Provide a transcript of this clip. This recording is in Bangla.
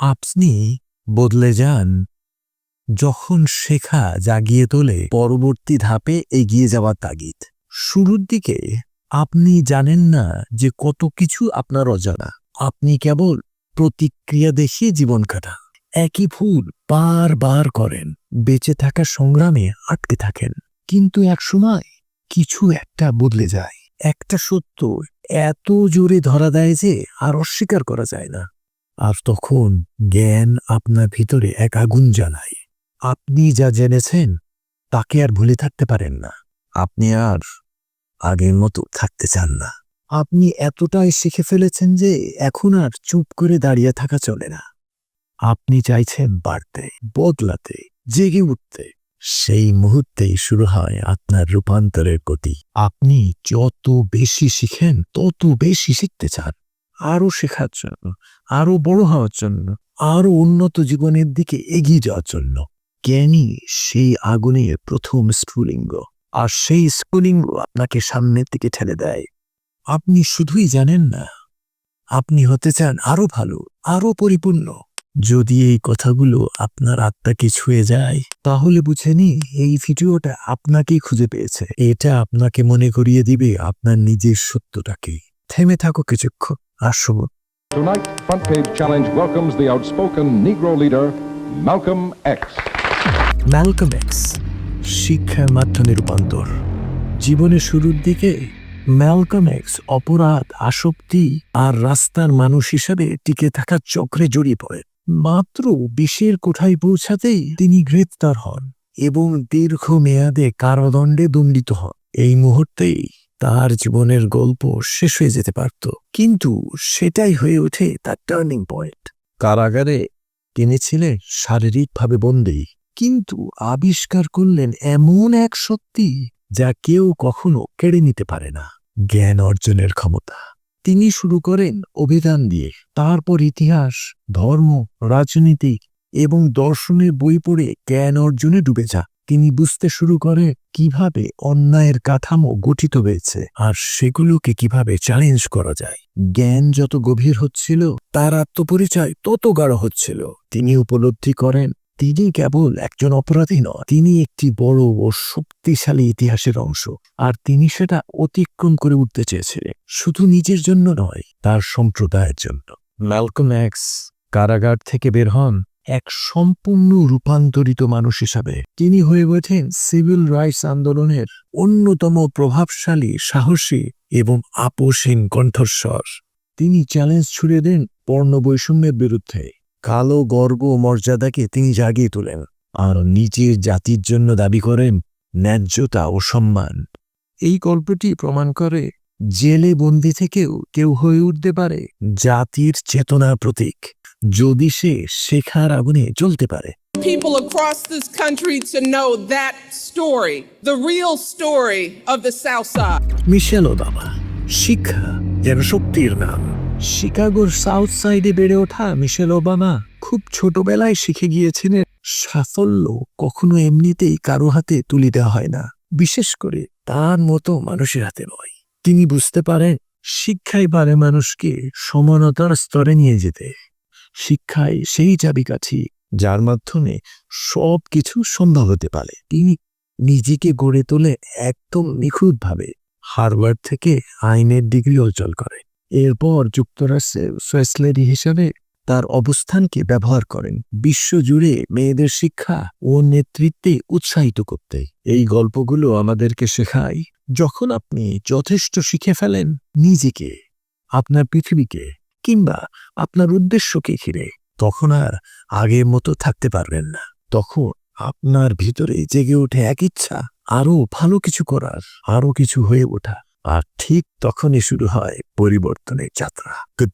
আপনি বদলে যান। যখন শেখা জাগিয়ে তোলে, পরবর্তী ধাপে এগিয়ে যাওয়ার তাগিদ। শুরুর দিকে আপনি জানেন না যে কত কিছু আপনার অজানা। আপনি কেবল প্রতিক্রিয়া দেখিয়ে জীবন কাটান। একই ভুল বারবার করেন। বেঁচে থাকা সংগ্রামে আটকে থাকেন। কিন্তু এক সময় কিছু একটা বদলে যায়। একটা সত্য এত জোরে ধরা দেয় যে আর অস্বীকার করা যায় না। আর তখন জ্ঞান আপনার ভিতরে এক আগুন জ্বালায়। আপনি যা জেনেছেন, তাকে আর ভুলে থাকতে পারেন না। আপনি আর আগের মতো থাকতে চান না। আপনি এতটাই শিখে ফেলেছেন যে এখন আর চুপ করে দাঁড়িয়ে থাকা চলে না। আপনি চাইছেন বাড়তে, বদলাতে, জেগে উঠতে। সেই মুহূর্তেই শুরু হয় আপনার রূপান্তরের গতি। আপনি যত বেশি শিখেন, তত বেশি শিখতে চান। আরও শেখার জন্য আরও বড় হওয়ার জন্য আরও উন্নত জীবনের দিকে এগিয়ে যাওয়ার জন্য জ্ঞানী সেই আগুনের প্রথম স্ফুলিঙ্গ। আর সেই স্ফুলিঙ্গ আপনাকে সামনের দিকে ঠেলে দেয়। আপনি শুধুই জানেন না, আপনি হতে চান আরও ভালো, আরও পরিপূর্ণ। যদি এই কথাগুলো আপনার আত্মাকে ছুঁয়ে যায়, তাহলে বুঝে নি এই ভিডিওটা আপনাকেই খুঁজে পেয়েছে। এটা আপনাকে মনে করিয়ে দিবে আপনার নিজের সত্যটাকে। থেমে থাকো কিছুক্ষণ। আসো Tonight, Front Page Challenge welcomes the outspoken Negro leader, Malcolm X. Malcolm X শিক্ষার মাধ্যমে রূপান্তর। জীবনের শুরুর দিকে ম্যালকম এক্স অপরাধ আসক্তি আর রাস্তার মানুষ হিসাবে টিকে থাকার চক্রে জড়িয়ে পড়েন। মাত্র বিশের কোঠায় পৌঁছাতেই তিনি গ্রেপ্তার হন এবং দীর্ঘ মেয়াদে কারাদণ্ডে দণ্ডিত হন। এই মুহূর্তেই তার জীবনের গল্প শেষ হয়ে যেতে পারত, কিন্তু সেটাই হয়ে ওঠে তার টার্নিং পয়েন্ট কারাগারে তিনি ছিলেন শারীরিকভাবে বন্দী, কিন্তু আবিষ্কার করলেন এমন এক সত্যি যা কেউ কখনো কেড়ে নিতে পারে না, জ্ঞান অর্জনের ক্ষমতা। তিনি শুরু করেন অভিধান দিয়ে, তারপর ইতিহাস, ধর্ম, রাজনীতি এবং দর্শনের বই পড়ে জ্ঞান অর্জনে ডুবে যা তিনি বুঝতে শুরু করে কীভাবে অন্যায়ের কাঠামো গঠিত হয়েছে আর সেগুলোকে কীভাবে চ্যালেঞ্জ করা যায়। জ্ঞান যত গভীর হচ্ছিল, তার আত্মপরিচয় তত গাঢ় হচ্ছিল। তিনি উপলব্ধি করেন, তিনি কেবল একজন অপরাধী নয় তিনি একটি বড় ও শক্তিশালী ইতিহাসের অংশ, আর তিনি সেটা অতিক্রম করে উঠতে চেয়েছিলেন। শুধু নিজের জন্য নয়, তার সম্প্রদায়ের জন্য। ম্যালকম এক্স, কারাগার থেকে বের হন। এক সম্পূর্ণ রূপান্তরিত মানুষ হিসাবে। তিনি হয়ে ওঠেন সিভিল রাইটস আন্দোলনের অন্যতম প্রভাবশালী, সাহসী এবং আপোষহীন কণ্ঠস্বর। তিনি চ্যালেঞ্জ ছুড়ে দেন বর্ণ বৈষম্যের বিরুদ্ধে। কালো গর্ব মর্যাদাকে তিনি জাগিয়ে তোলেন আর নিজের জাতির জন্য দাবি করেন ন্যায্যতা ও সম্মান। এই গল্পটি প্রমাণ করে জেলে বন্দি থেকেও কেউ হয়ে উঠতে পারে জাতির চেতনার প্রতীক। যদি সে শেখার আগুনে জ্বলতে পারে। People across this country to know that story, the real story of the South Side. Michelle Obama শিক্ষা যেন শক্তির নাম। শিকাগোর সাউথ সাইডে বেড়ে ওঠা মিশেল ওবামা খুব ছোটবেলায় শিখে গিয়েছিলেন সাফল্য কখনো এমনিতেই কারও হাতে তুলে দেওয়া হয় না। বিশেষ করে তার মতো মানুষের হাতে নয়। তিনি বুঝতে পারেন শিক্ষাই পারে মানুষকে সমানতার স্তরে নিয়ে যেতে। শিক্ষাই সেই চাবিকাঠি, যার মাধ্যমে সব কিছু সম্ভব হতে পারে। তিনি নিজেকে গড়ে তোলে একদম নিখুঁতভাবে হারভার্ড থেকে আইনের ডিগ্রি অর্জন করে এরপর যুক্তরাষ্ট্রে সোয়েসলেরি হিসেবে তার অবস্থানকে ব্যবহার করেন। বিশ্বজুড়ে মেয়েদের শিক্ষা ও নেতৃত্বে উৎসাহিত করতে। এই গল্পগুলো আমাদেরকে শেখায়, যখন আপনি যথেষ্ট শিখে ফেলেন নিজেকে, আপনার পৃথিবীকে কিংবা আপনার উদ্দেশ্যকে ঘিরে। তখন আর আগের মতো থাকতে পারবেন না। তখন আপনার ভিতরে জেগে ওঠে এক ইচ্ছা আরও ভালো কিছু করার আরও কিছু হয়ে ওঠা। আর ঠিক তখনই শুরু হয় পরিবর্তনের যাত্রা। গুড